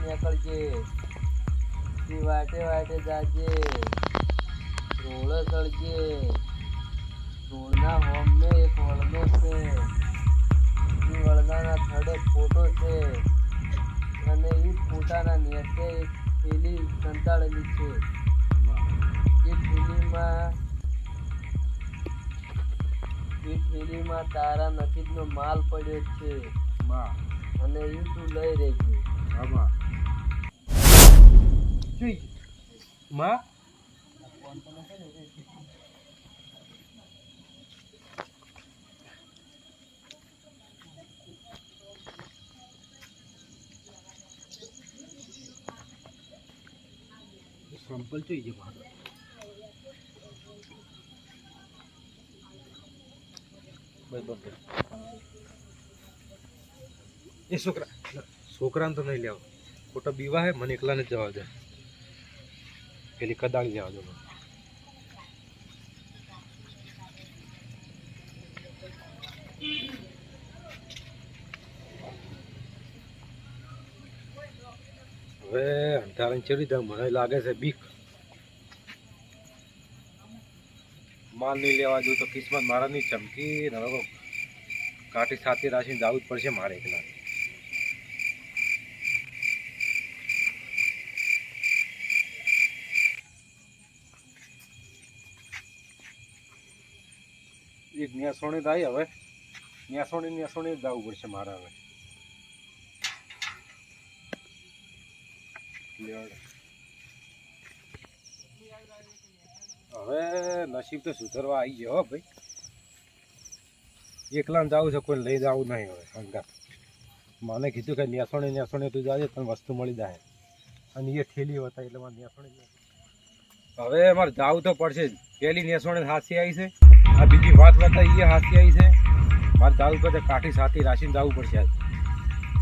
નીકળજે. તી વાટે વાટે જાજે. રોડ ચડજે રોડના હોમને એક વળગો છે. એ વળગાના થડે ફોટો છે. અને એ ફોટાના નેચે એક થેલી સંતાડેલી છે. એ થેલીમાં એ થેલીમાં તારા નસીબનો માલ પડ્યો છે. માં અને એ તું લઈ રહેજે. આમાં માં સંપલ જોઈ છે મારો એ છોકરા છોકરાને તો નહીં લેવા. ખોટો બીવા હે, મને એકલાને જ જવા દે. પેલી કદાળી જવા દો હવે અંધારણ ચડી દઉં મને લાગે છે બીક. માલ નહીં લેવા દઉં તો કિસ્મત મારા નહીં ચમકી. કાઠી સાથે રાખીને જવું જ પડશે મારે એકલા એક ન્યાસોણી થાય હવે. ન્યાસોણી ન્યાસોણી જ જવું પડશે મારે હવે. હવે નસીબ તો સુધરવા આવી ગયો હો ભાઈ. એકલા જવું છે કોઈ લઈ જવું નહીં હવે અંગા મને કીધું કે ન્યાસોણી ન્યાસોણી તું જાજે, તને વસ્તુ મળી જાય. અને એ ઠેલી હતા, એટલે મારે ન્યાસોણી હવે મારે જવું તો પડશે જ. પેલી નેસોણે હાથી આવી છે. આ બીજી વાત બતા એ હાથી આવી છે. મારે જવું કરતા કાઠી સાથી રાશીને જવું પડશે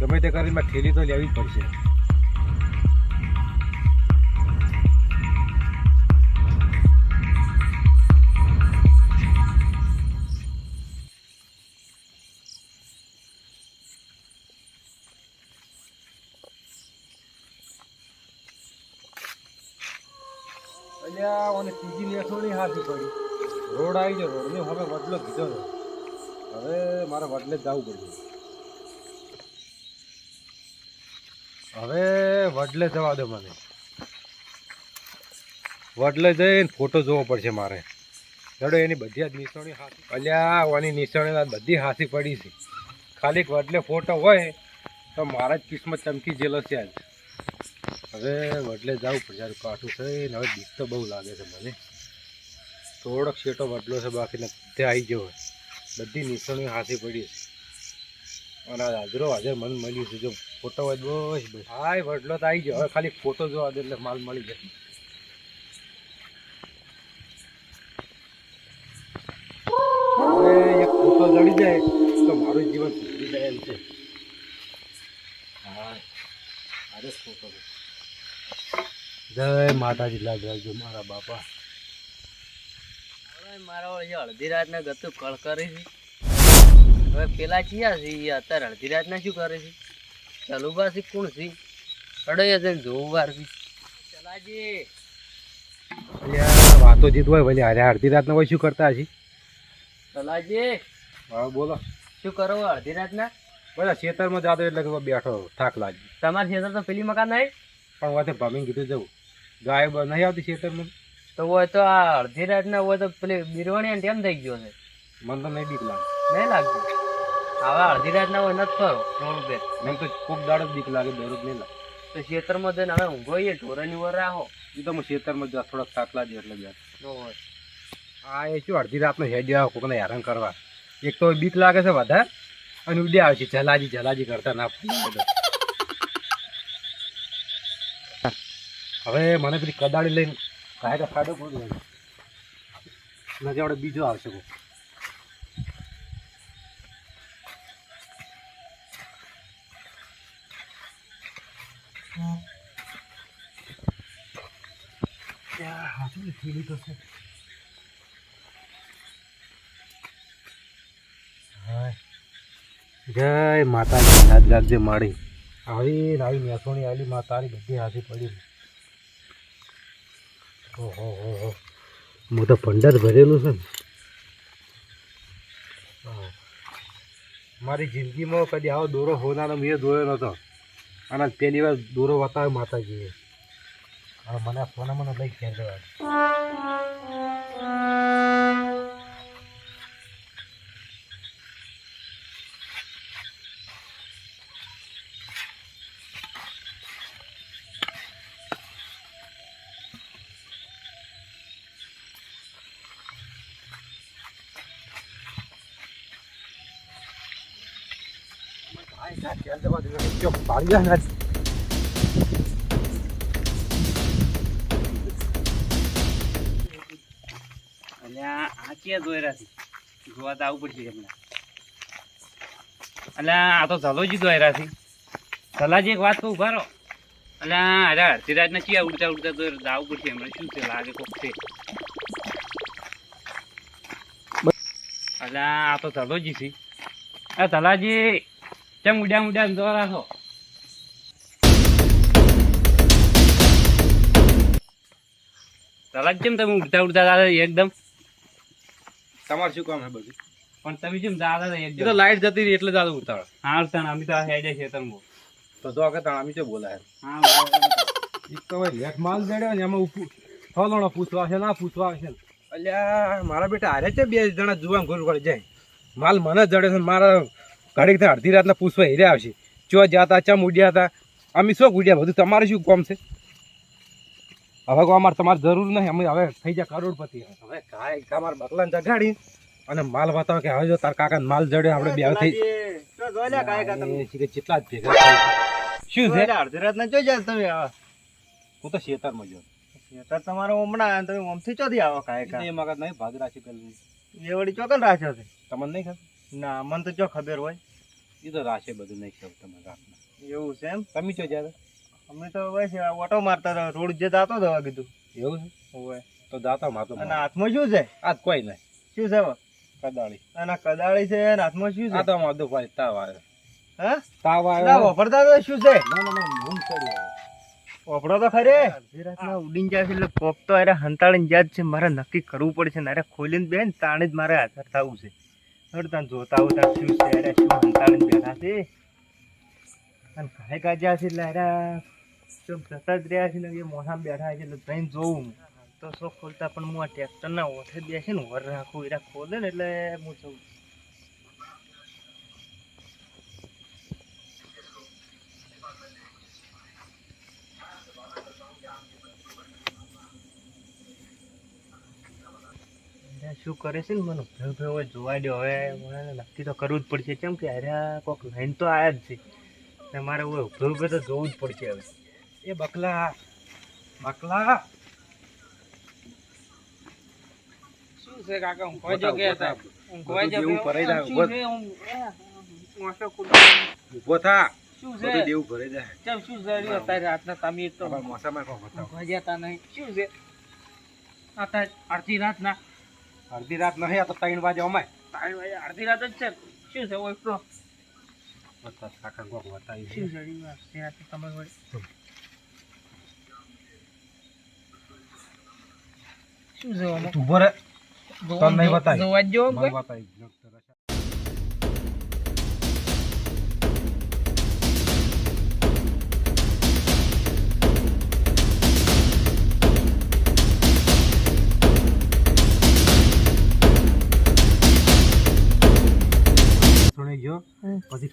ગમે તે કરીને મારે ઠેલી તો લેવી જ પડશે. અલ્યા મને ત્રીજી નેસોણી હાથી પડી. રોડ આવી ગયો, રોડની હવે વડલો કીધો છે. હવે મારે વડલે જ જવું પડશે. હવે વડલે જવા દો મને. વડલે જઈને ફોટો જોવો પડશે મારે. ચડો, એની બધી જ નિશાની હાથી. અલ્યા, ઓની નિશાણી બધી હાથી પડી છે. ખાલી વડલે ફોટો હોય, તો મારા જ કિસ્મત ચમકી જેલો છે હવે વડલે જવું પડશે. કાઠું થઈને હવે બીક તો બહુ લાગે છે મને. થોડોક શેટો વડલો છે બાકી બધે આવી ગયો હોય. બધી નિશાણીઓ હાથી પડી છે અને આ હાજરો હાજર મન મળ્યું છે. જો ફોટો હોય બસ બસ. હાય વડલો તો આવી ગયો. હવે ખાલી ફોટો જોવા દે એટલે માલ મળી જશે એક ફોટો જડી જાય તો મારું જીવન સુધરી જાય એમ છે. હા અરે ફોટો જય માતાજી લાલ રાખજો મારા બાપા. મારા વળી અડધી રાતના ગતું કળ કરે છે. હવે પેલા ચિયા છે એ અત્યારે અડધી રાતના શું કરે છે? ચલુબા છે કોણ છે? અડૈયા જઈને જોવું વાર છે. ચલાજી. વાતો જીત હોય ભલે અરે અડધી રાતના હોય શું કરતા ચલાજી. હા બોલો. શું કરો અડધી રાતના? બધા ખેતરમાં જાતો એટલે બેઠો થાક લાગી. તમારા ખેતર તો પેલી મકાન નહીં? પણ વાતે ભામીને કીધું જવું. ગાય નહીં આવતી ખેતરમાં? તો હોય તો આ અડધી રાતના હોય તો પેલી બિરવાણી ટેમ થઈ ગયો છે. મને તો નહીં બીક લાગે. નહીં લાગતું? હવે અડધી રાતના હોય નથી ફરો રોડ ઉપર મને તો ખૂબ દાડો જ બીક લાગે દરરોજ નહીં લાગે. તો ખેતરમાં જઈને હવે ઊંઘો એ ઢોરાની વર રાખો એ તો હું ખેતરમાં જા થોડોક થાક લાગે એટલે હોય. આ એ શું અડધી રાતનો હેડ આવે કોકને હેરાન કરવા. એક તો બીક લાગે છે વધારે અને ઉડે આવે છે જલાજી જલાજી કરતા ના હવે મને પેલી કદાળી લઈને કાંઈ તો ખાડો હોય નજર આપણે બીજો આવશે કોઈ હાથની થેલી તો છે. જય યાદ રાખજે માળી. આવી આવી મેસોણી આલી માતા તારી બધી હાથી પડી હો તો ભંડાર ભરેલું છે ને. મારી જિંદગીમાં કદી આવો દોરો હોનારો મેં જોયો નહોતો. અને પહેલી વાર દોરો બતાવ્યો માતાજીએ. અને મને સોના મને લઈ એટલે આ ક્યાં દોયરા છે? જોવા તો આવવું પડશે હમણાં. અલ્યા, આ તો ધલોજી દોયરા છે. એક વાત ભારો એટલે આ અરે ને ક્યાં ઉડતા ઉડતા દોયરા આવવું પડશે એમને શું છે, લાગે કોક છે? અલ્યા, આ તો ધલોજી છે. આ ધલાજી કેમ ઉડ્યા ઉડ્યા દોરા રાખો ધલાજી કેમ તમે ઉડતા ઉડતા દાદા એકદમ? તમારે શું કામ હે બધું? પણ તમે કેમ દાદા એકદમ તો લાઈટ જતી રહી એટલે દાદા ઉતાળ હા તણ અમે તો હેડે છે તણ બહુ. તો જો કે તણ અમે શું બોલાય. હા એક તો લેટ માલ જડ્યો ને એમાં ઉપર ફલોણો પૂછવા છે ના પૂછવા છે. અલ્યા મારા બેટા હારે છે બે જણા જુવાન ઘોર વળી જાય. માલ મને જડે છે ને મારા ઘડીક અડધી રાતના પૂછવા હેરે આવશે. ચો જાતા ચમ ઉડ્યા હતા અમે શું ઉડ્યા? બધું તમારે શું કોમ છે? હવે કોઈ અમારે તમારે જરૂર નહીં. અમે હવે થઈ જાય કરોડપતિ. હવે કાંઈ તમારે બકલાને જગાડી. અને માલ બતાવો કે હવે જો તાર કાકા માલ જડ્યો આપણે બે થઈ જેટલા કેટલા જ ભેગા. શું છે? અડધી રાત ના જોઈ જાય તમે. હવે હું તો શેતરમાં જો શેતર તમારો હમણાં તમે ઓમથી ચોથી આવો કાંઈ કાંઈ. મગજ નહીં ભાગ રાશિ પેલું. એ વળી ચોકન રાખ્યો છે. તમને નહીં ખબર? ના મને તો ચો ખબર હોય. એ તો રાશે બધું નહીં ખબર તમને રાતના. એવું છે એમ? તમે ચો જ્યારે? અમે તો હોય છે ઓટો મારતા હતા રોડ જે દાતો દવા કીધું. એવું છે? હોય તો જાતા મારતો અને હાથમાં શું છે? આ કોઈ નહીં. શું છે કદાળી. અને કદાળી છે અને હાથમાં શું આ છે તો માધો ભાઈ તાવ આવ્યો હા? તાવ ના આવ્યો વાપરતા તો શું છે? ના ના ના ઊંઘ ચડી આવ્યો. તો ખરે. ઉડીને જાય છે એટલે કોક તો અરે હંતાળીને જાય છે. મારે નક્કી કરવું પડશે ને. અરે ખોલીને બેન તાણે જ મારે હાજર થવું છે. તાન જોતા હોતા શું અરે શું હંતાળીને બેઠા છે? અને ઘરે કાજ્યા છે એટલે શું જતા જ રહ્યા છે ને, એ મોઢામાં બેઠા છે એટલે જઈને જોઉં. તો શોખ ખોલતા પણ હું આ ટ્રેક્ટરના ઓઠે બેસે ને વર રાખું એરા ખોલે ને એટલે હું જઉં. શું કરે છે ને મને ભેવ હવે જોવા દો. હવે મને નક્કી તો કરવું જ પડશે. કેમ કે અરે કોક લાઈન તો આયા જ છે. ને મારે હવે ભેવ ભેવ તો જોવું જ પડશે હવે. એ બકલા બકલા. શું છે કાકા હું કોઈ જગ્યાએ હતા? હું કોઈ જગ્યાએ ઊભો. શું છે? હું મોસો ખુલ્લો. ઊભો થા. શું છે? દેવું ભરાઈ જાય. કેમ શું જરી અત્યારે રાતના તમે તો મોસામાં કોણ બતાવો નહીં. શું છે? અત્યારે અડધી રાતના અડધી રાત નહીં આ તો ત્રણ વાગે અમાય ત્રણ વાગે અડધી રાત જ છે શું છે ઓય પ્રો બતા કાકા કોક બતાવી શું છે? અડધી રાત તમે વળી. શું છે? ઊભો રે નહીં બતાવી. જોવા જ બતાવી સુણી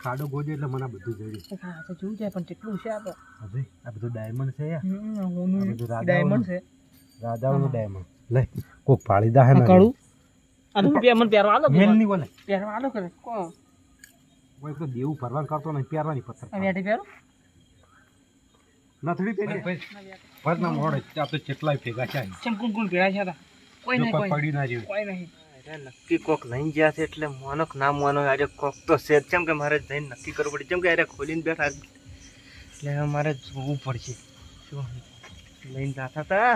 ખાડો ગોજે એટલે મને બધું જડ્યું હા, તો જોવું જાય પણ કેટલું છે આપણે હવે આ બધું ડાયમંડ છે યાર. હમ, આ ઓનું બધું રાધાઓનું. ડાયમંડ છે. રાજાઓનું ડાયમંડ લે કોક પાળી દા હે આ કાળું અને રૂપિયા મને પહેરવા આલો મેલની બોલે. પહેરવા આલો કરે કો કોઈ તો દેવું ભરવાનું કરતો નહીં પહેરવાની પથ્થર આ વેઠી પહેરો. નથડી પેલી ભરના મોડે આ તો કેટલાય ભેગા છે ચમ કુણ કુણ છે કોઈ નહીં કોઈ પડી ના જેવું કોઈ નહીં. નક્કી કોક લઈને ગયા છે એટલે મોનો કે ના મોનો આજે કોક તો છે જ. કેમ કે મારે જઈને નક્કી કરવું પડે. કેમ કે અરે ખોલીને બેઠા એટલે હવે મારે જોવું પડશે. શું લઈને જાતા હતા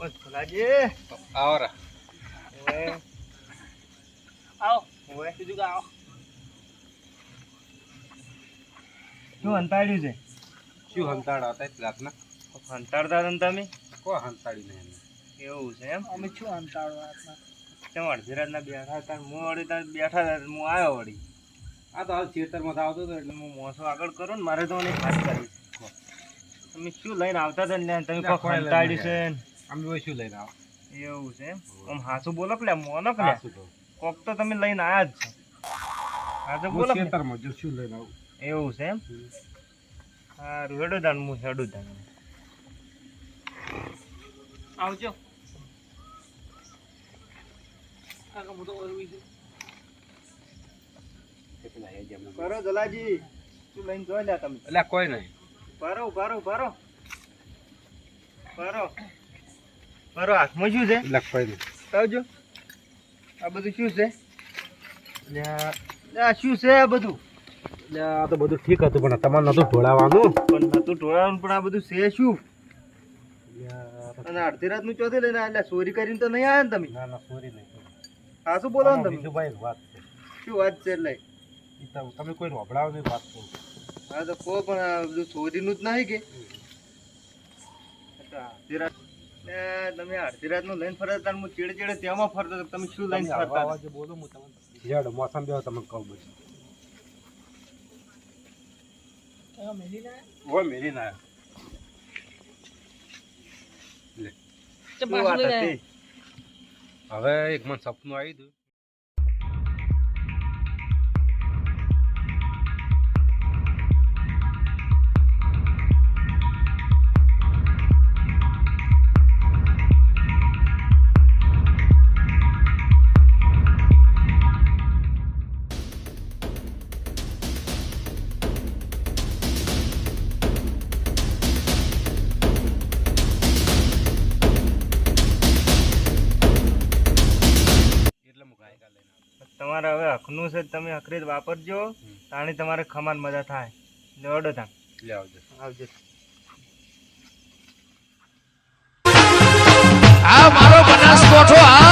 ઓ ભલાજી. આવો રા. આવો. બીજું આવો? શું હંતાડ્યું છે? શું હંતાડ હતા રાતના? હંતાડતા તમે? કોઈ હંતાડ્યું નહીં એવું છે એમ? અમે શું અંતાળવા તેમ અડધી રાતના બેઠા હતા હું વળી ત્યાં બેઠા હતા હું આવ્યો વળી. આ તો હાલ ખેતરમાં આવતો હતો એટલે હું મોસો આગળ કરો ને મારે તો મને વાત કરી તમે શું લઈને આવતા હતા ને તમે હંતાડ્યું છે અમે શું લઈને આવો એવું છે એમ? આમ હાસું બોલો કે લે મોનો કે? કોક તો તમે લઈને આયા જ છો. હું બોલો ખેતરમાં જો શું લઈને આવું. એવું છે એમ? સારું હેડો તાણ હું હેડું તાણ આવજો. કાકા તો ઓરવી છું. કરો જલાજી શું લઈને જોઈ લે તમે. એટલે કોઈ નહીં. પારો પારો પારો પારો પારો હાથમાં શું છે? આવજો. આ બધું શું છે? આ- શું છે આ બધું? આ તો બધું ઠીક હતું પણ તમારે નતું ઢોળાવાનું. પણ નતું ઢોળાવાનું પણ આ બધું છે શું? અને અડધી રાતનું ચોથી લઈને એટલે ચોરી કરીને તો નહીં આવ્યા ને તમે? ના ના ચોરી નહીં. હા શું બોલો ને તમે? ભાઈ વાત છે. શું વાત છે એટલે? તમે કોઈ રોબડાવો નહીં વાત કરો. હા તો કહો પણ આ બધું ચોરીનું જ નહીં કે? અડધી રાત ને તમે અડધી રાતનું લઈને ફરતા હતા હું ચેડે ચેડે તેમાં ફરતો તમે શું લઈને ફરતા બોલો હું તમને યાર મોસમ બેહો તમને કહું બધું ઓય મેરી ના. લે? હવે એક મને સપનું આવી હતું નોખનું છે તમે અખરીત વાપરજો. તાણે તમારે ખમાન મજા થાય. લેવડો તાણ. આવજો. આવજો. આ મારો બનાસકોઠો આ